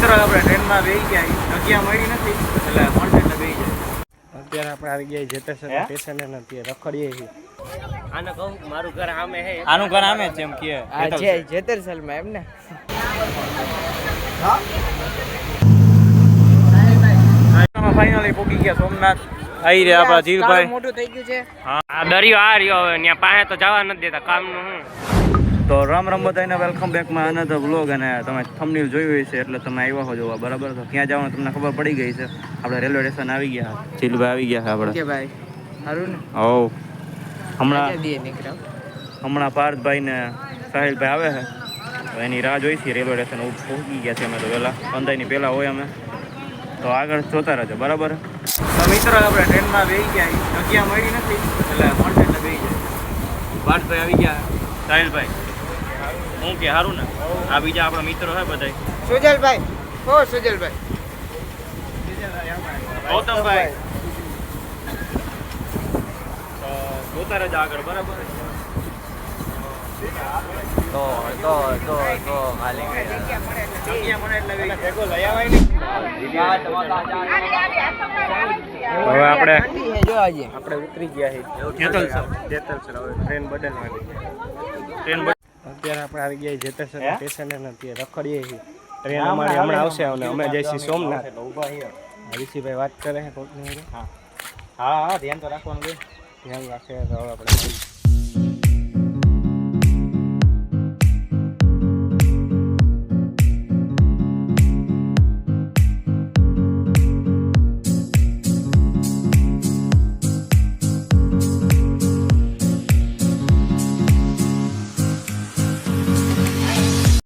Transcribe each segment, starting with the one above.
મિત્રો આપણે ટ્રેનમાં બેસી ગયા. જગ્યા મળી નથી એટલે મળશે એટલે બેસી જાય અત્યારે આપણે આવી ગયા જેતેસર સ્ટેશન અને અત્યારે રખડીએ છીએ. આને કહું મારું ઘર આમે હે. આનું ઘર આમે છે એમ કે આ છે જેતરસલમાં એમ ને ફાઇનલી પૂકી ગયા સોમનાથ. આવી રહ્યા આપણા જીલભાઈ. મોટું થઈ ગયું છે. આ દરિયો આ રહ્યો હવે ત્યાં પાસે તો જવા નથી દેતા કામનું હું. તો રામ રામ બધાને વેલકમ બેકમાં આનંદ વ્લોગ અને તમે થંબનેલ જોયું હશે એટલે તમે આવ્યા હો જોવા બરાબર? તો ક્યાં જવાનું તમને ખબર પડી ગઈ છે? આપણે રેલવે સ્ટેશન આવી ગયા. જીલભાઈ આવી ગયા છે આપણે. કે ભાઈ સારું ને? હો હમણાં હમણાં પાર્થભાઈ ને સાહિલભાઈ આવે છે. તો એની રાહ જોઈ છીએ રેલવે સ્ટેશન પહોંચી ગયા છે અમે તો પહેલાં. પંદરની પહેલાં હોય અમે. તો આગળ જોતા રહેજો બરાબર? તો મિત્રો આપણે ટ્રેનમાં બેસી ગયા. જગ્યા મળી નથી એટલે મળશે એટલે બેસી ગયા પાર્થભાઈ આવી ગયા. સાહિલભાઈ. હું કે સારું ને? આ બીજા આપણા મિત્રો છે બધા સુજલભાઈ. ઓ સુજલભાઈ. ગૌતમભાઈ. તો જોતા રહેજો આગળ બરાબર? તો તો તો તો ખાલી હવે આપણે આપણે ઉતરી ગયા છે જેતલસર જેતલસર હવે ટ્રેન બદલવાની. ટ્રેન અત્યારે આપણે આવી ગયા જેતલસર હે? સ્ટેશન અને અત્યારે રખડીએ છીએ. ટ્રેન અમારી હમણાં આવશે અને અમે જઈશું સોમનાથ. ઋષિભાઈ વાત કરે છે કોકની હા. હા હા ધ્યાન તો રાખવાનું ધ્યાન રાખે તો આપણે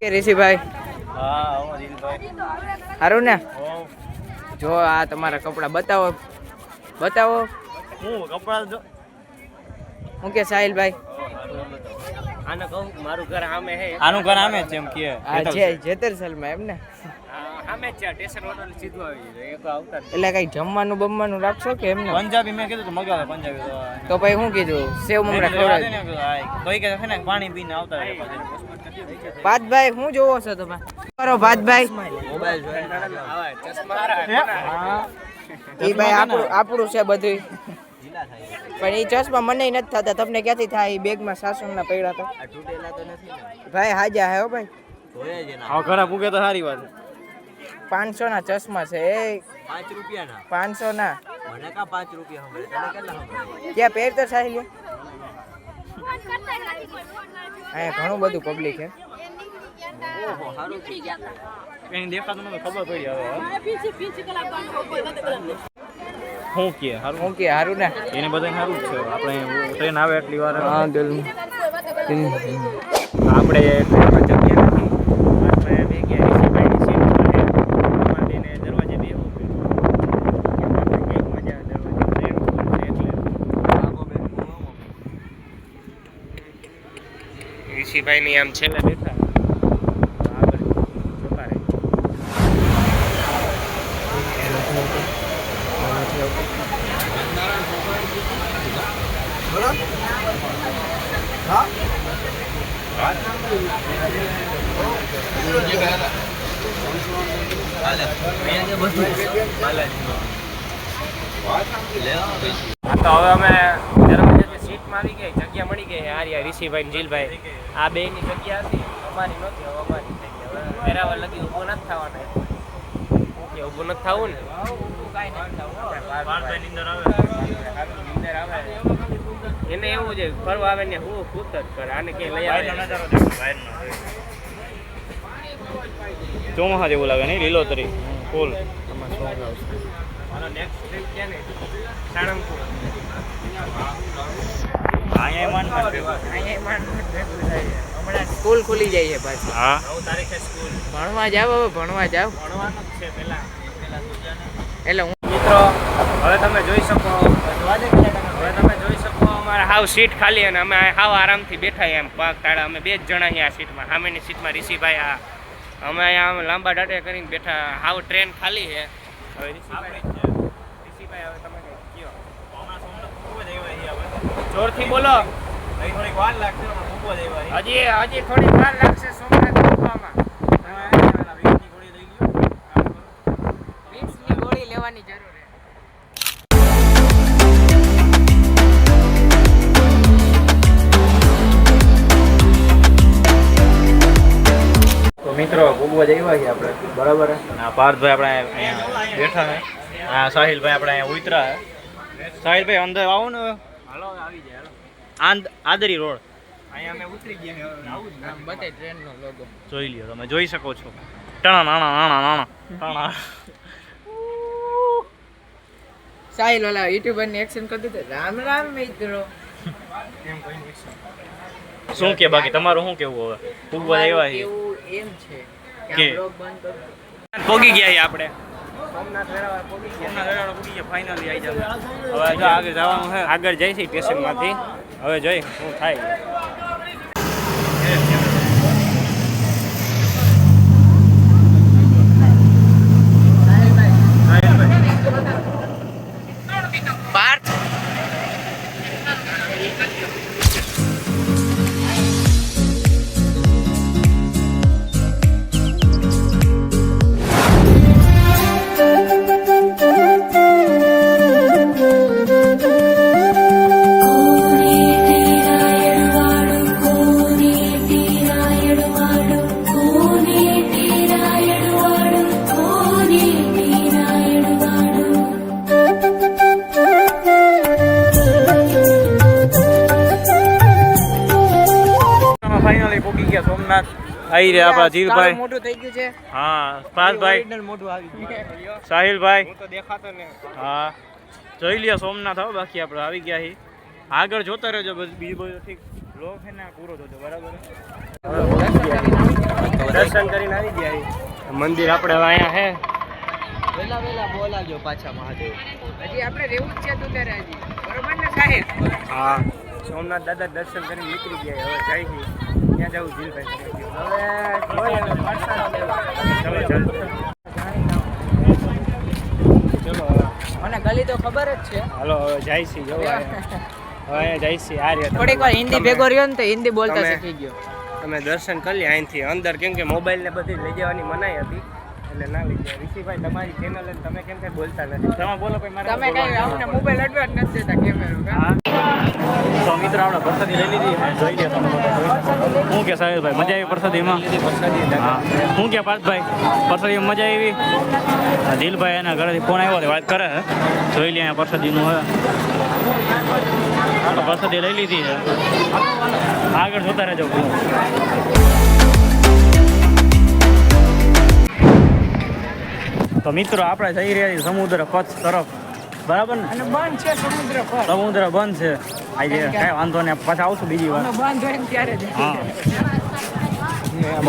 કે ઋષિભાઈ? સારું ને? જો આ તમારા કપડાં બતાવો. બતાવો. હું કપડા હું કે સાહિલભાઈ? આને કહું મારું ઘર આમે હે. આનું ઘર આમે છે એમ કે આ છે જેતરસલમાં એમ ને? આમે છે સ્ટેશન હોટલ સીધું આવી જાય એક આવતા એટલે કઈ જમવાનું બમવાનું રાખશો કે એમને પંજાબી મેં કીધું તો મગાવે પંજાબી તો. તો પછી શું કીધું સેવ મમરા ખવડાવી તો કે છે ને પાણી પીને આવતા રહે. ભાતભાઈ શું જોવો છો તમે? કરો ભાતભાઈ. એ ભાઈ આપણું આપણું છે બધું પણ એ ચશ્મા મને નથી થતા. તમને ક્યાંથી થાય? એ બેગમાં સાસુના પડ્યા તો. તૂટેલા તો ભાઈ હાજા હે હો ભાઈ. હા ઘરે પૂગે તો સારી વાત પાંચસો ના ચશ્મા છે એ. પાંચ રૂપિયા ના પાંચસો ના મને કા પાંચ રૂપિયા હમણાં? તને કેટલા હમણાં? ક્યાં પહેર તો સાહેબ અહીંયા ઘણું બધું પબ્લિક છે. શું કે હારું. હું કે હારું ને? એને બધાને સારું જ છે. આપણે ટ્રેન આવે એટલી વાર. હા આપણે બે ગયા ઋષિભાઈની સીટ ઉપર છે. અમારે બેને દરવાજે બેહવું છે. કંઈક મજા આવે દરવાજે. ટ્રેન ફૂલ છે એટલે. ઋષિભાઈ ની આમ છેલ્લે બેઠા આગળ જોતા રહે હા તો હવે અમે દરવાજે સીટમાં આવી ગઈ જગ્યા મળી ગઈ ઋષિભાઈ ને જીલભાઈ. આ બે ની જગ્યા હતી અમારી નહોતી હવે અમારી થઈ ગઈ. વેરાવળ લગી ઊભું નથી થવાના ઓકે ઊભું નથી થવું ને? એને એવું છે ફરવા આવે ને હું ખુદ જ કરે. આને ક્યાંય લઈ આવે. ચોમાસા જેવું લાગે નહીં લીલોતરી. ફૂલ. નેક્સ્ટ ટ્રીપ ક્યાં ને? સાળંગપુર અહીંયા માન અહીંયા માંડ માંડ ભેગું થાય છે. હમણાં સ્કૂલ ખુલી જાય છે પાછી. હા. તારીખે સ્કૂલ. ભણવા જાવ હવે ભણવા જાવ. ભણવાનું જ છે પહેલા પહેલા એટલે હું મિત્રો હવે તમે જોઈ શકો. હવે તમે જોઈ શકો અમારે હાવ સીટ ખાલી અને અમે હાવ આરામથી બેઠા એમ. પાક તાળા અમે બે જ જણા અહીંયા આ સીટમાં. સામેની સીટમાં ઋષિભાઈ આ અમે અહીંયા આમ લાંબા ડાટે કરીને બેઠા. હાવ ટ્રેન ખાલી છે. હવે ઋષિભાઈ ઋષિભાઈ હવે તમે કહો જોરથી બોલો. થોડીક વાર લાગશે હજી હજી થોડીક વાર લાગશે સોમનાથ મૂકવામાં જરૂર છે. તો મિત્રો જ આવ્યા છીએ આપણે. બરાબર પાર્થભાઈ આપણે અહીંયા બેઠા છે. સાહિલભાઈ આપણે અહીંયા ઉતરા સાહિલભાઈ અંદર આવો ને. હાલો આવી જાય હાલો. આંદ આદરી રોડ. અહીંયા અમે ઉતરી ગયા આવું જ નામ બતાય ટ્રેનનો લોગો જોઈ લ્યો તમે જોઈ શકો છો. ટણા નાણા નાણા નાણા. ટણા. સાહિલ ઓલા યુટ્યુબરની એક્શન કરી દીધું. રામ રામ મિત્રો. શું કે બાકી? તમારું શું કેવું હવે? ખૂબ બધા એવા એવું એમ છે કે કે? બ્લોગ બંધ કરો પોગી ગયા આપણે. સોમનાથ વેરાવળ પહોંચી ગયા. સોમનાથ વેરાવળ પૂગી ગયા ફાઇનલી આવી જશે હવે જો આગળ જવાનું છે આગળ જઈશી સ્ટેશનમાંથી હવે જોઈ શું થાય. સોમનાથ આવી રહ્યા આપણા જીલભાઈ મોટું થઈ ગયું છે. હા પાર્થભાઈ મોટું આવી ગયું. સાહિલભાઈ. હું તો દેખાતો ને. હા. જોઈ લ્યો સોમનાથ હવે બાકી આપણે આવી ગયા હી આગળ જોતા રહેજો બસ બીજું બધું ઠીક. લો છે ને પૂરો થતો બરાબર? દર્શન કરીને આવી ગયા હી મંદિર આપણે અહીંયા હે વેલા વેલા બોલાજો પાછા મહાદેવ. હજી આપણે રહેવું જ છે તો ત્યારે હજી. બરોબર ને સાહેબ? હા. સોમનાથ દાદા દર્શન કરીને નીકળી ગયા હવે જઈ ત્યાં જવું જીલભાઈ મને ગલી તો ખબર જ છે. હાલો હવે જાય છે જો અહીંયા. હવે જાય છે આ થોડીક વાર હિન્દી ભેગો રહ્યો ને તો હિન્દી બોલતા શીખી ગયો. તમે દર્શન કરી અહીંથી. અંદર કેમ કે મોબાઈલ ને બધી લઈ જવાની મનાઈ હતી. એટલે ના લઈ ગયા ઋષિભાઈ તમારી ચેનલ તમે કેમ કઈ બોલતા નથી? તમે બોલો ભાઈ મારે તમે કઈ અમને મોબાઈલ અડવા જ નથી દેતા કેમેરો હા. તો મિત્રો આપણે પ્રસાદી લઈ લીધી. જોઈ લે તમે. શું કે સાહેબભાઈ મજા આવી પ્રસાદીમાં? હા. શું કે પાર્થભાઈ? પ્રસાદીમાં મજા આવી? દિલભાઈ એના ઘરેથી ફોન આવ્યો વાત કરે છે જોઈ લે અહીંયા પ્રસાદીનું હવે પ્રસાદી લઈ લીધી છે આગળ જોતા રહેજો. તો મિત્રો આપણે જઈ રહ્યા છીએ સમુદ્ર કચ્છ તરફ. બરાબર ને? અને બંધ છે સમુદ્ર પર સમુદ્ર બંધ છે. આજે કાંઈ વાંધો નહીં પાછા આવશું બીજી વાર. અને બંધ હોય ત્યારે હા.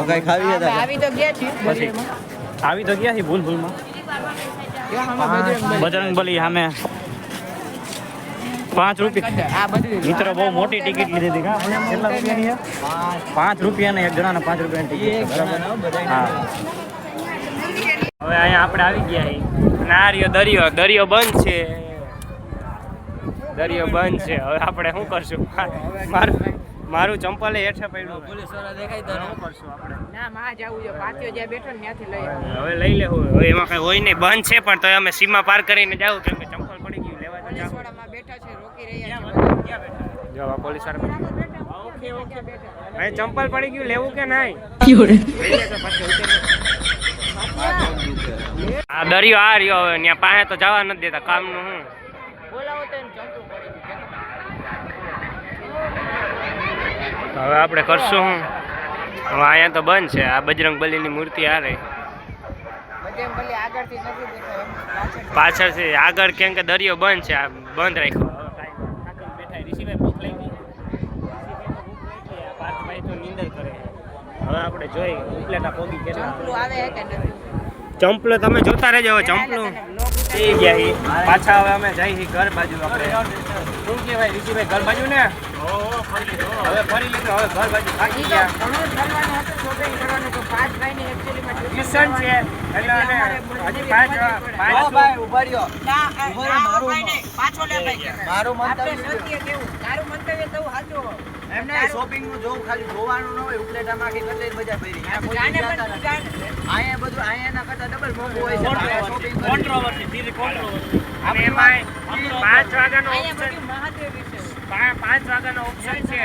જ ખાવી હતા? આવી તો ગયા છીએ પછી? આવી તો ગયા છીએ ભૂલ ભૂલમાં બજરંગ બલી. સામે. પાંચ રૂપિયા. આ મિત્ર બહુ મોટી ટિકિટ લીધી હતી. કા કેટલા રૂપિયાની પાંચ રૂપિયા એક જણાને પાંચ રૂપિયાની ટિકિટ બરાબર? હા. હવે અહીંયા આપણે આવી ગયા આ રહ્યો દરિયો. દરિયો બંધ છે. દરિયો બંધ છે. હવે આપણે શું કરશું? મારું મારું ચંપલ હેઠે પડ્યું પોલીસવાળા દેખાય તો શું કરશું આપણે ના માં જાવું છે. પાથીઓ જ્યાં બેઠો ને ત્યાંથી લઈ આવો. હવે લઈ લેવું હવે એમાં કઈ હોય નહીં. બંધ છે પણ તો અમે સીમા પાર કરીને જાવ કેમ કે ચંપલ પડી ગયું. લેવા પોલીસવાળા માં બેઠા છે રોકી રહ્યા છે જો આ પોલીસવાળા ઓકે ઓકે. બેઠા હવે ચંપલ પડી ગયું. લેવું કે નહીં? આ દરિયો આ રહ્યો હવે ત્યાં પાસે તો જવા નથી દેતા હું? ચંપુ પડી ગયું. હવે આપણે કરશું હું? હવે અહીંયા તો બંધ છે આ બજરંગ બલીની મૂર્તિ આ રહી પાછળથી. આગળ કેમ કે દરિયો બંધ છે આ બંધ રાખ્યો. હવે આપણે જોઈ ઉપલેટા પોગી ચંપલું આવે કે નથી? ચંપલો તમે જોતા રહેજો હવે ચંપલું. થઈ ગયા ઈ. પાછા હવે અમે જઈ હી ઘર બાજુ આપણે. શું કહેવાય ઋષિભાઈ ઘર બાજુ ને? હવે ફરી લીધું હવે ઘર બાજુ થાકી ગયા. ઘણું ફરવાનું હતું, shopping કરવાનું હતું. પાંચ ભાઈને actually માં tuition ટ્યુશન છે. એટલે અમે હજી પાંચ પાંચ ના, આ- આ ભાઈ નહીં, પાછો લે ભાઈ કે. કેવું, તારું મંતવ્ય તો સાચું હોય. શોપિંગનું જોવું ખાલી જોવાનું ન હોય ઉપલેટામાં કે કેટલી બજાર ભરી. અહીંયા બધું કરતા ડબલ મોંઘું હોય છે. Shopping કોન્ટ્રોવર્સી સીધી કોન્ટ્રોવર્સી વાગ્યાનો ઓપ્શન વાગ્યાનો ઓપ્શન છે.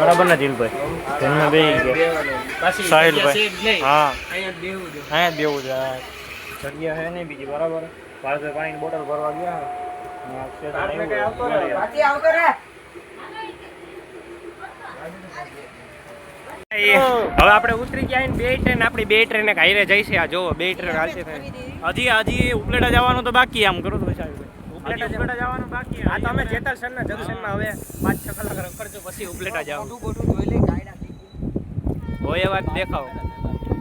બરાબર ને દિલભાઈ? ટ્રેનમાં બે ગયા. સાહિલભાઈ. હા. અહીંયા જ બેવું છે. જગ્યા છે નહીં બીજી બરાબર. પાસે પાણીની બોટલ ભરવા ગયા અને આ સ્ટેશન આવ્યું. પાછી આવતો રે હવે આપણે ઉતરી ગયા ને બે ટ્રેન આપણી બે ટ્રેન એક હાઈરે જઈ છે. આ જોવો બે ટ્રેન હાલશે. હજી હજી ઉપલેટા જવાનું તો બાકી આમ કરો તો સાહેબ ઉપલેટા જવાનું. બાકી જંકશનમાં હવે પાંચ છ કલાક રખડજો પછી ઉપલેટા જાવ મોટું મોટું ધોઈ લઈ ગાયડા હોય એ વાત દેખાવ.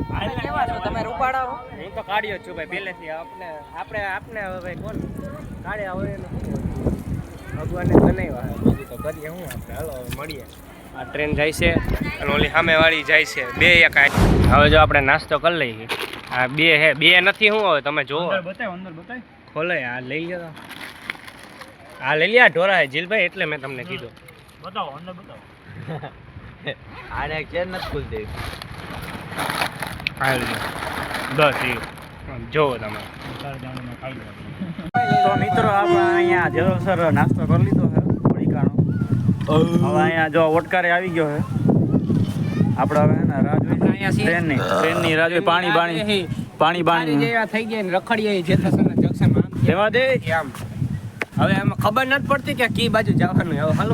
તમે કેવા છો? તમે રૂપાડા હો? હું તો કાઢ્યો છું ભાઈ પહેલેથી આપણે આપણે આપણે હવે ભાઈ કોણ? કાઢ્યા હોય એનું. શું હોય? ભગવાને બનાવ્યા છે. બીજું તો કરીએ શું આપણે? હાલો હવે મળીએ. આ ટ્રેન જાય છે અને ઓલી સામેવાળી જાય છે. બે એક હવે જો આપણે નાસ્તો કરી લઈએ. આ બે હે બે નથી શું હવે તમે જોવો બતાવ અંદર બતાવ ખોલે આ લઈ લો તો. આ લઈ લે આ ઢોરા જીલભાઈ એટલે મેં તમને કીધું. બતાવો અંદર બતાવો. આને ચેન નથી ખુલતી. બસ એ જોવો તમે. તો મિત્રો આપણે અહીંયા જરોસર નાસ્તો કરી લીધો છે પડીકાનો. હવે અહીંયા જો ઓટકારે આવી ગયો છે. આપણે હવે ને રાહ જોઈ. ટ્રેનની ટ્રેનની રાહ જોઈ પાણી બાણી પાણી બાણી. જેવા થઈ ગયા ને રખડીએ જેઠા સરના જંકશનમાં લેવા દે. આમ. હવે એમાં ખબર નથી પડતી કે કી બાજુ જવાનું હવે હાલો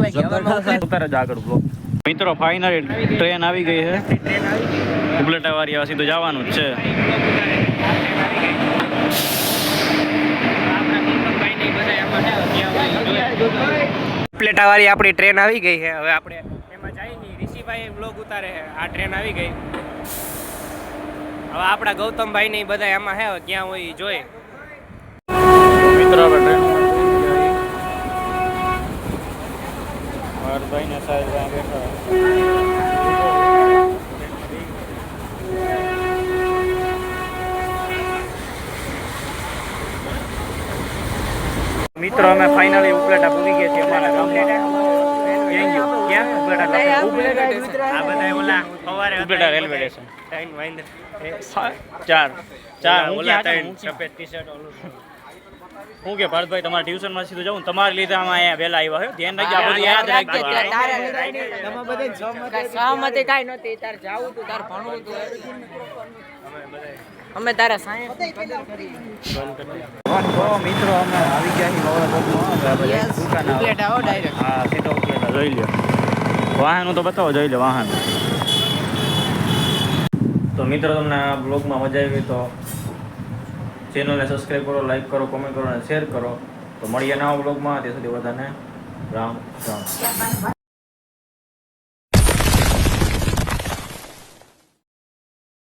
ઉતારે જ આગળ બ્લોક. મિત્રો ફાઇનલી ટ્રેન આવી ગઈ છે. ટ્રેન આવી ગઈ ઉપલેટા વાળી હવે સીધું જવાનું જ છે. પ્લેટાવાળી આપણી ટ્રેન આવી ગઈ છે. હવે આપણે એમાં જઈ નહીં ઋષિભાઈ બ્લોગ ઉતારે છે. આ ટ્રેન આવી ગઈ. હવે આપણા ગૌતમભાઈ ને બધા એમાં હે ક્યાં હોય જોઈ મિત્રો આપણે ટ્રેન ભાઈ ને સાહેબ બેઠા. મિત્રો અમે ફાઇનલી ઉપલેટા પૂરી ગયા છીએ અમારા ગામમાં ક્યાં ગયું? ક્યાં? ઉપલેટા ઉપલેટા આ બધા ઓલા સવારે ઉપલેટા રેલવે સ્ટેશન. ત્રણ વાંદે ચાર. ચાર ઓલા ક્યાં ત્રણ હું ક્યાં? સફેદ ટી-શર્ટ ઓલું. હું કે ભારતભાઈ તમારા ટ્યુશનમાં સીધું જાઉં તમારે લીધે આમાં અહીંયા વહેલા આવ્યા હોય. ધ્યાન રાખજો આ બધું યાદ રાખજો. તારે સહમતિ કાંઈ નહોતી તારે જાવું તું તાર ભણવું તું. અમે તારા સાહેબ મિત્રો અમે આવી ગયા છીએ નવરા પગમાં દુકાન આવે. ડાયરેક્ટ હા સીધો ઉપલેટા જોઈ લ્યો. વાહન તો બતાવો જોઈ લ્યો વાહન. તો મિત્રો તમને આ બ્લોગમાં મજા આવી તો ચેનલને સબસ્ક્રાઈબ કરો લાઈક કરો કોમેન્ટ કરો અને શેર કરો. તો મળીએ નવા બ્લોગમાં ત્યાં સુધી બધાને રામ રામ.